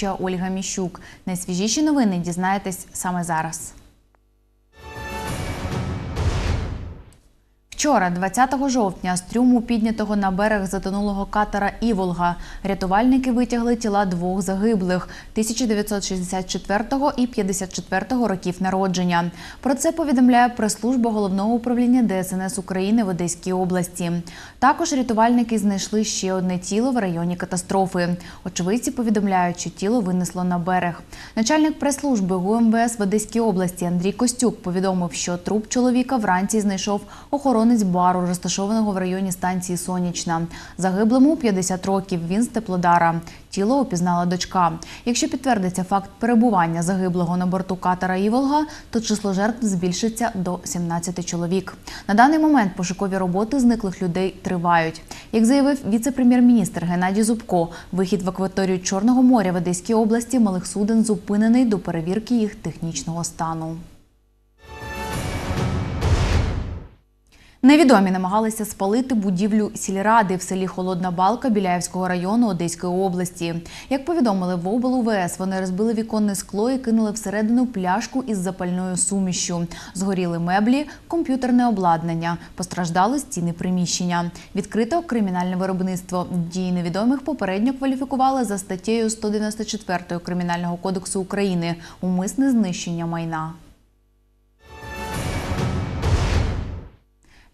ведуча Ольга Міщук. Найсвіжіші новини дізнаєтесь саме зараз. Вчора, 20 жовтня, з трюму піднятого на берег затонулого катера Іволга, рятувальники витягли тіла двох загиблих 1964 і 54 років народження. Про це повідомляє прес-служба головного управління ДСНС України в Одеській області. Також рятувальники знайшли ще одне тіло в районі катастрофи. Очевидці повідомляють, що тіло винесло на берег. Начальник прес-служби ГУМВС в Одеській області Андрій Костюк повідомив, що труп чоловіка вранці знайшов охоронець бару, розташованого в районі станції Сонячна. Загиблому 50 років. Він з Теплодара. Тіло опізнала дочка. Якщо підтвердиться факт перебування загиблого на борту катера Іволга, то число жертв збільшиться до 17 чоловік. На даний момент пошукові роботи зниклих людей тривають. Як заявив віце-прем'єр-міністр Геннадій Зубко, вихід в акваторію Чорного моря в Одеській області малих суден зупинений до перевірки їх технічного стану. Невідомі намагалися спалити будівлю сільради в селі Холодна Балка Біляївського району Одеської області. Як повідомили в ОБЛУВС, вони розбили віконне скло і кинули всередину пляшку із запальною сумішю. Згоріли меблі, комп'ютерне обладнання, постраждали стіни приміщення. Відкрито кримінальне виробництво. Дії невідомих попередньо кваліфікували за статтею 194 Кримінального кодексу України умисне знищення майна.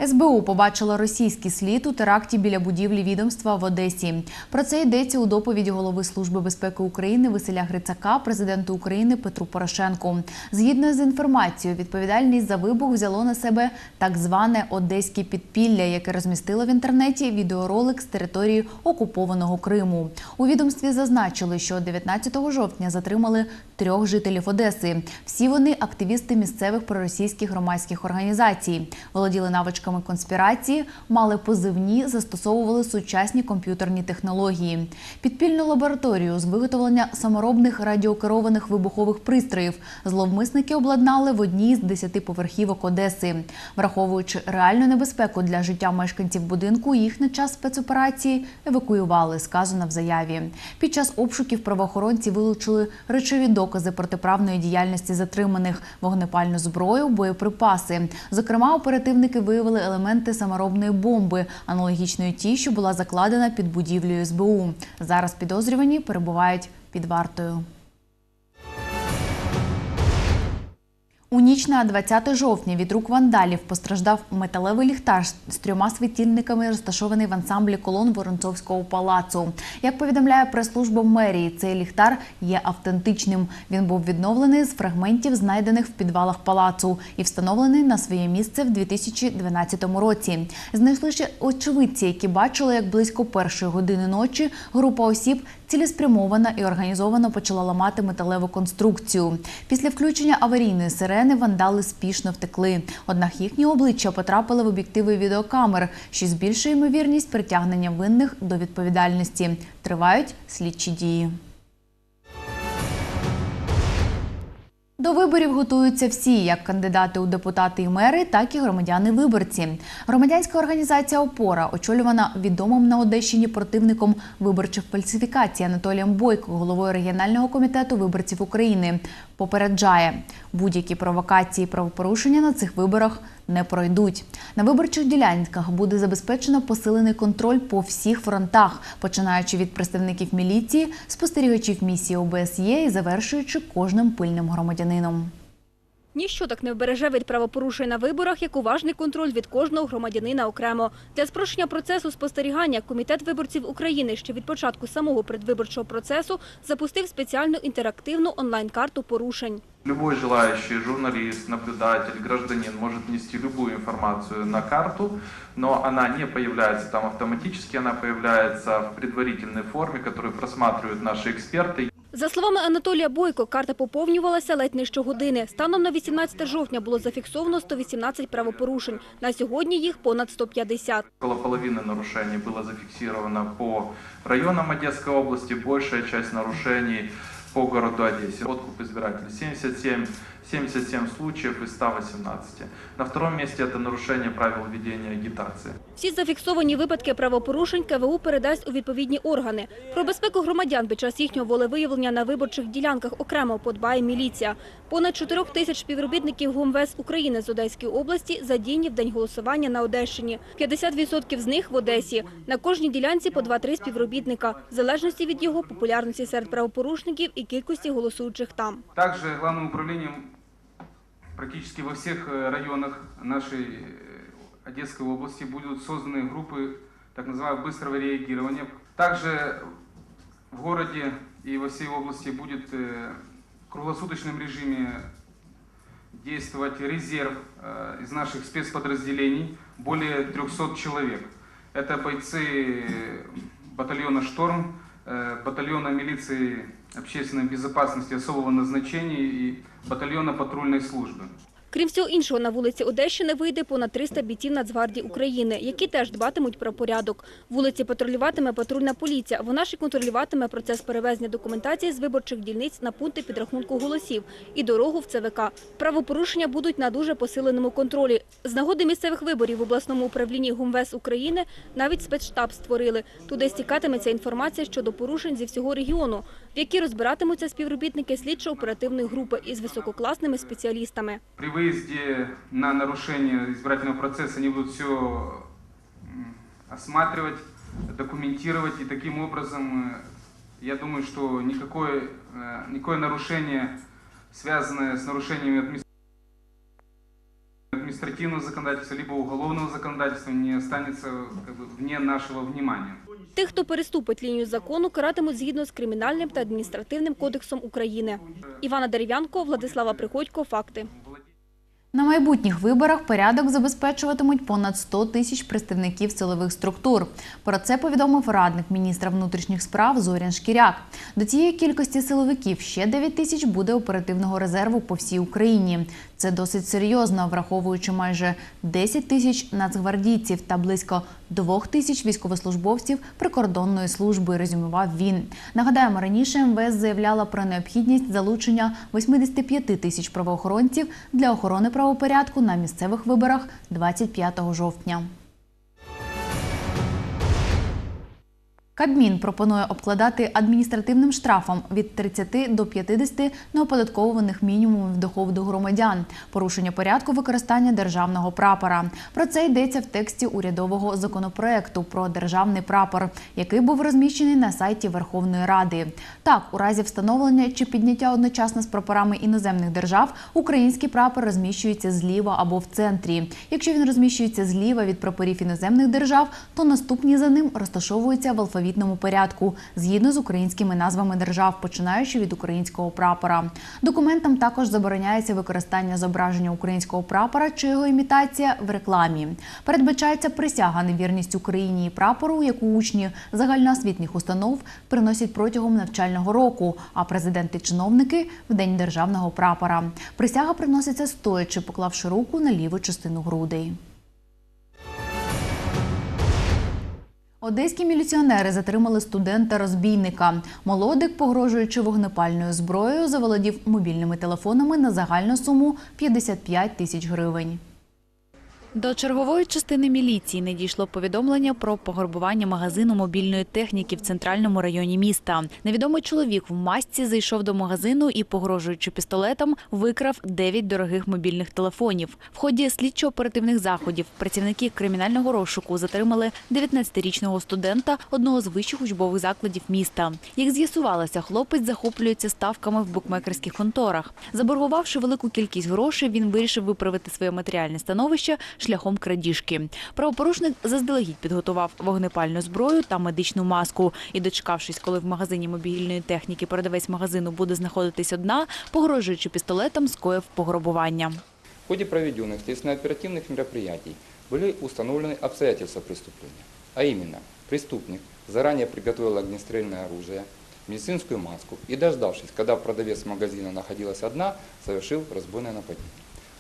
СБУ побачила російський слід у теракті біля будівлі відомства в Одесі. Про це йдеться у доповіді голови Служби безпеки України Василя Грицака, президенту України Петру Порошенку. Згідно з інформацією, відповідальність за вибух взяло на себе так зване одеське підпілля, яке розмістило в інтернеті відеоролик з території окупованого Криму. У відомстві зазначили, що 19 жовтня затримали трьох жителів Одеси. Всі вони активісти місцевих проросійських громадських організацій, володіли навичками конспірації, мали позивні, застосовували сучасні комп'ютерні технології. Підпільну лабораторію з виготовлення саморобних радіокерованих вибухових пристроїв зловмисники обладнали в одній з десятиповерхівок Одеси. Враховуючи реальну небезпеку для життя мешканців будинку, їх на час спецоперації евакуювали, сказано в заяві. Під час обшуків правоохоронці вилучили речові докази протиправної діяльності затриманих, вогнепальну зброю, боєприпаси. Зокрема, оперативники виявили елементи саморобної бомби, аналогічної тій, що була закладена під будівлею СБУ. Зараз підозрювані перебувають під вартою. У ніч на 20 жовтня від рук вандалів постраждав металевий ліхтар з трьома світильниками, розташований в ансамблі колон Воронцовського палацу. Як повідомляє прес-служба мерії, цей ліхтар є автентичним. Він був відновлений з фрагментів, знайдених в підвалах палацу, і встановлений на своє місце в 2012 році. Знайшли ще очевидці, які бачили, як близько першої години ночі група осіб цілеспрямовано і організовано почала ламати металеву конструкцію. Після включення аварійної сирени вандали спішно втекли. Однак їхні обличчя потрапили в об'єктиви відеокамер, що збільшує ймовірність притягнення винних до відповідальності. Тривають слідчі дії. До виборів готуються всі, як кандидати у депутати і мери, так і громадяни-виборці. Громадянська організація Опора, очолювана відомим на Одещині противником виборчих фальсифікацій Анатолієм Бойко, головою регіонального комітету виборців України, попереджає, будь-які провокації і правопорушення на цих виборах не пройдуть. На виборчих ділянках буде забезпечено посилений контроль по всіх фронтах, починаючи від представників міліції, спостерігачів місії ОБСЄ і завершуючи кожним пильним громадянином. Ніщо так не вбереже від правопорушень на виборах, як уважний контроль від кожного громадянина окремо. Для спрощення процесу спостерігання Комітет виборців України ще від початку самого предвиборчого процесу запустив спеціальну інтерактивну онлайн-карту порушень. Любой желающий журналист, наблюдатель, гражданин может внести любую информацию на карту, но она не появляется там автоматически, она появляется в предварительной форме, которую просматривают наши эксперты. За словами Анатолія Бойко, карта поповнювалася ледь не щогодини. Станом на 18 жовтня було зафіксовано 118 правопорушень. На сьогодні їх понад 150. Около половины нарушений было зафиксировано по районам Одесской области, большая часть нарушений по городу Одессе. Откуп избирателей 77, 77 случаев из 118. На втором месте это нарушение правил ведения агитации. Всі зафіксовані випадки правопорушень КВУ передасть у відповідні органи. Про безпеку громадян під час їхнього волевиявлення на виборчих ділянках окремо подбає міліція. Понад 4 тисяч співробітників ГУМВС України з Одеської області задіяні в день голосування на Одещині. 50% з них в Одесі. На кожній ділянці по 2-3 співробітника, в залежності від його популярності серед правопорушників і кількості голосуючих там. Также главным управлением практически во всех э, районах нашей э, Одесской области будут созданы группы так называемого быстрого реагирования. Также в городе и во всей области будет э, в круглосуточном режиме действовать резерв из наших спецподразделений, более 300 человек. Это бойцы батальона «Шторм», батальона милиции общественной безопасности особого назначения и батальона патрульной службы. Крім всього іншого, на вулиці Одещини вийде понад 300 бійців Нацгвардії України, які теж дбатимуть про порядок. Вулиці патрулюватиме патрульна поліція. Вона ж і контролюватиме процес перевезення документації з виборчих дільниць на пункти підрахунку голосів і дорогу в ЦВК. Правопорушення будуть на дуже посиленому контролі. З нагоди місцевих виборів в обласному управлінні ГУМВС України навіть спецштаб створили. Туди стікатиметься інформація щодо порушень зі всього регіону, в які розбиратимуться співробітники слідчо-оперативної групи із висококласними спеціалістами. При выезде на нарушение избирательного процесса они будут все осматривать, документировать, и таким образом, э, я думаю, что никакое, э, никакое нарушение, связанное с нарушениями административного административного законодательства либо уголовного законодательства не останется как бы, вне нашего внимания. Тих, хто переступить лінію закону, каратимуть згідно з кримінальним та адміністративним кодексом України. Івана Дерев'янко, Владислава Приходько. Факти. На майбутніх виборах порядок забезпечуватимуть понад 100 тисяч представників силових структур. Про це повідомив радник міністра внутрішніх справ Зорян Шкіряк. До цієї кількості силовиків ще 9 тисяч буде оперативного резерву по всій Україні. Це досить серйозно, враховуючи майже 10 тисяч нацгвардійців та близько 2 тисяч військовослужбовців прикордонної служби. Резюмував він. Нагадаємо, раніше МВС заявляла про необхідність залучення 85 тисяч правоохоронців для охорони правопорядку на місцевих виборах 25 жовтня. Кабмін пропонує обкладати адміністративним штрафом від 30 до 50 неоподатковуваних мінімумів доходу громадян, порушення порядку використання державного прапора. Про це йдеться в тексті урядового законопроекту про державний прапор, який був розміщений на сайті Верховної Ради. Так, у разі встановлення чи підняття одночасно з прапорами іноземних держав, український прапор розміщується зліва або в центрі. Якщо він розміщується зліва від прапорів іноземних держав, то наступні за ним розташовуються в алфавітному порядку згідно з українськими назвами держав, починаючи від українського прапора. Документам також забороняється використання зображення українського прапора чи його імітація в рекламі. Передбачається присяга на вірність Україні і прапору, яку учні загальноосвітніх установ приносять протягом навчального року, а президенти чиновники в день державного прапора. Присяга приноситься стоячи, поклавши руку на ліву частину грудей. Одеські міліціонери затримали студента-розбійника. Молодик, погрожуючи вогнепальною зброєю, заволодів мобільними телефонами на загальну суму 55 тисяч гривень. До чергової частини міліції не дійшло повідомлення про пограбування магазину мобільної техніки в центральному районі міста. Невідомий чоловік в масці зайшов до магазину і, погрожуючи пістолетом, викрав 9 дорогих мобільних телефонів. В ході слідчо-оперативних заходів працівники кримінального розшуку затримали 19-річного студента одного з вищих учбових закладів міста. Як з'ясувалося, хлопець захоплюється ставками в букмекерських конторах. Заборгувавши велику кількість грошей, він вирішив виправити своє матеріальне становище шляхом крадіжки. Правопорушник заздалегідь підготував вогнепальну зброю та медичну маску. І, дочекавшись, коли в магазині мобільної техніки продавець магазину буде знаходитись одна, погрожуючи пістолетом, скоїв пограбування. В ходе проведенных следственно-оперативных мероприятий были установлены обстоятельства преступления. А именно, преступник заранее приготовил огнестрельное оружие, медицинскую маску и, дождавшись, когда продавец магазина находилась одна, совершил разбойное нападение.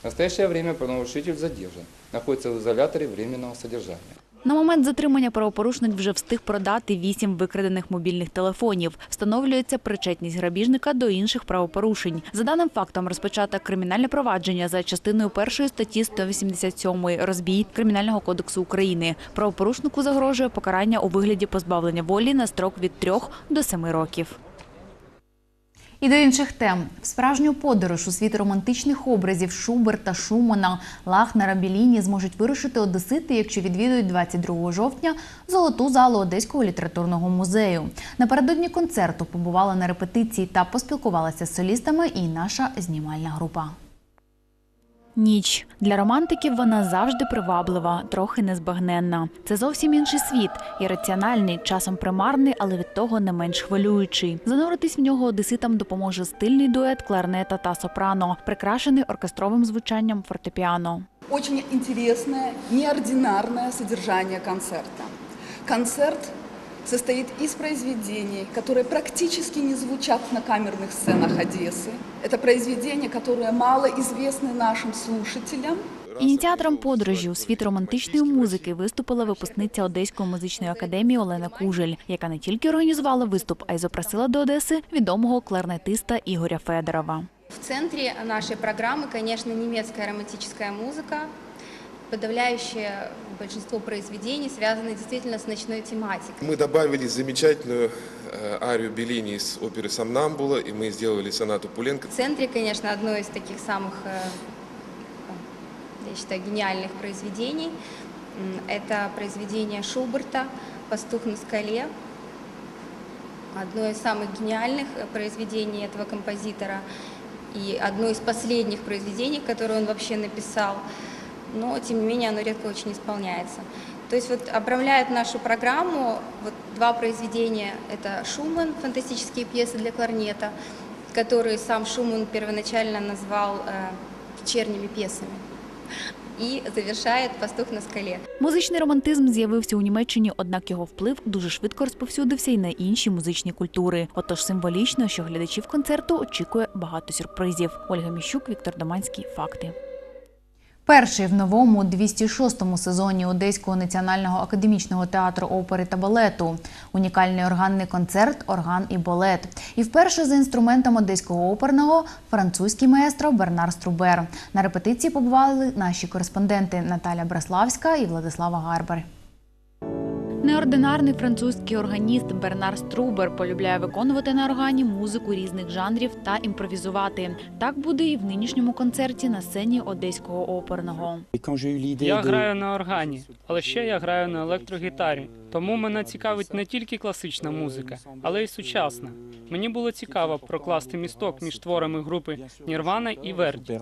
В настоящее время правонарушитель задержан, находится в изоляторе временного содержания. На момент затримання правопорушник вже встиг продати вісім викрадених мобільних телефонів. Встановлюється причетність грабіжника до інших правопорушень. За даним фактом розпочато кримінальне провадження за частиною першої статті 187 розбій Кримінального кодексу України. Правопорушнику загрожує покарання у вигляді позбавлення волі на строк від 3 до 7 років. І до інших тем. В справжню подорож у світ романтичних образів Шуберта, Шумана, Лахнера, Біліні зможуть вирушити одесити, якщо відвідують 22 жовтня золоту залу Одеського літературного музею. Напередодні концерту побувала на репетиції та поспілкувалася з солістами і наша знімальна група. Ніч для романтиків вона завжди приваблива, трохи незбагненна. Це зовсім інший світ, ірраціональний, часом примарний, але від того не менш хвилюючий. Зануритись в нього одеситам допоможе стильний дует кларнета та сопрано, прикрашений оркестровим звучанням фортепіано. Очень интересное, неординарное содержание концерта. Концерт состоит из произведений, которые практически не звучат на камерных сценах Одессы. Это произведения, которые мало известны нашим слушателям. Ініціатором подорожі у світ романтичної музики виступила випускниця Одеської музичної академії Олена Кужель, яка не тільки організувала виступ, а й запросила до Одеси відомого кларнетиста Ігоря Федорова. В центре нашей программы, конечно, немецкая романтическая музыка. Подавляющее большинство произведений связаны действительно с ночной тематикой. Мы добавили замечательную э, арию Беллини из оперы «Сомнамбула», и мы сделали сонату Пуленко. В центре, конечно, одно из таких самых, э, я считаю, гениальных произведений. Это произведение Шуберта «Пастух на скале». Одно из самых гениальных э, произведений этого композитора и одно из последних произведений, которые он вообще написал. Но, тем не менее, оно редко очень исполняется. То есть вот обрамляют нашу программу вот два произведения. Это Шуман, фантастические пьесы для кларнета, которые сам Шуман первоначально назвал э, вечерними пьесами. И завершает «Пастух на скале». Музичний романтизм з'явився у Німеччині, однак його вплив дуже швидко розповсюдився й на інші музичні культури. Отож символічно, що глядачів концерту очікує багато сюрпризів. Ольга Міщук, Віктор Доманський. Факти. Перший в новому 206-му сезоні Одеського національного академічного театру опери та балету. Унікальний органний концерт Орган і балет. І вперше за інструментом одеського оперного французький маестро Бернар Струбер. На репетиції побували наші кореспонденти Наталя Браславська і Владислава Гарбер. Неординарний французький органіст Бернар Струбер полюбляє виконувати на органі музику різних жанрів та імпровізувати. Так буде і в нинішньому концерті на сцені одеського оперного. Я граю на органі, але ще я граю на електрогітарі. Тому мене цікавить не тільки класична музика, але й сучасна. Мені було цікаво прокласти місток між творами групи Нірвана і Верді.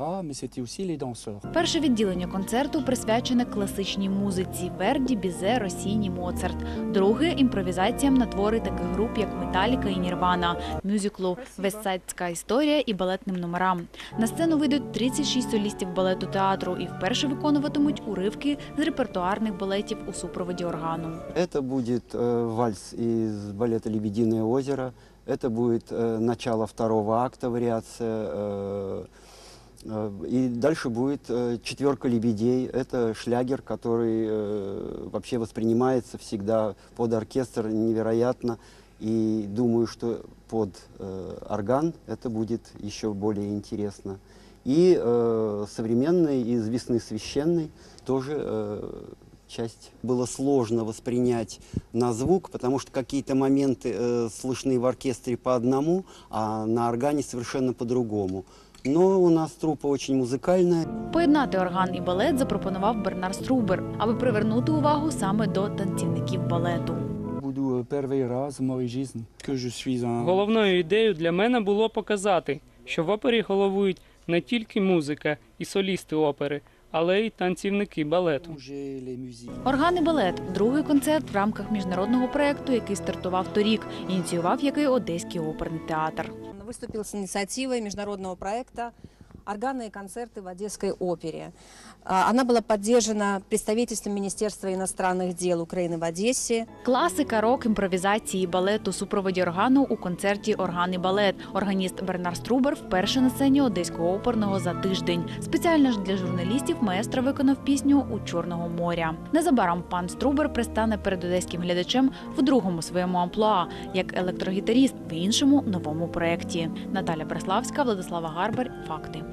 Перше відділення концерту присвячене класичній музиці Верді, Бізе, Росіні, Моцарт Друге імпровізаціям на твори таких груп, як Металіка і Нірвана, мюзиклу Вестсайдська історія і балетним номерам. На сцену вийдуть 36 солістів балету театру і вперше виконуватимуть уривки з репертуарних балетів у супроводі органу. Это будет э, вальс из балета «Лебединое озеро». Это будет э, начало второго акта, вариация. э, и дальше будет э, четверка лебедей. Это шлягер, который э, вообще воспринимается всегда под оркестр невероятно. И думаю, что под орган это будет еще более интересно. И современный из «Весны священной» тоже часть. Было сложно воспринять на звук, потому что какие-то моменты слышны в оркестре по одному, а на органе совершенно по-другому. Но у нас трупа очень музыкальная. Поєднати орган і балет запропонував Бернар Струбер, аби привернути увагу саме до танцівників балету. Буду перший раз в моїй житті, Головною ідеєю для мене було показати, що в опері головують не тільки музика і солісти опери, але й танцівники балету. manger les musiques. Орган і балет другий концерт в рамках міжнародного проєкту, який стартував торік, ініціював який Одеський оперний театр. Виступив з ініціативи міжнародного проекта органные концерты в Одесской опере. А, Она была поддержана представительством Министерства иностранных дел Украины в Одессе. Класика, рок, імпровізації, балет у супроводі органу у концерті Орган і балет. Органіст Бернар Струбер вперше на сцені Одеського оперного за тиждень. Спеціально ж для журналістів маестро виконав пісню у Чорного моря. Незабаром пан Струбер пристане перед одеським глядачем в другому своєму амплуа як електрогітаріст в іншому новому проєкті. Наталя Преславська, Владислава Гарбер. Факти.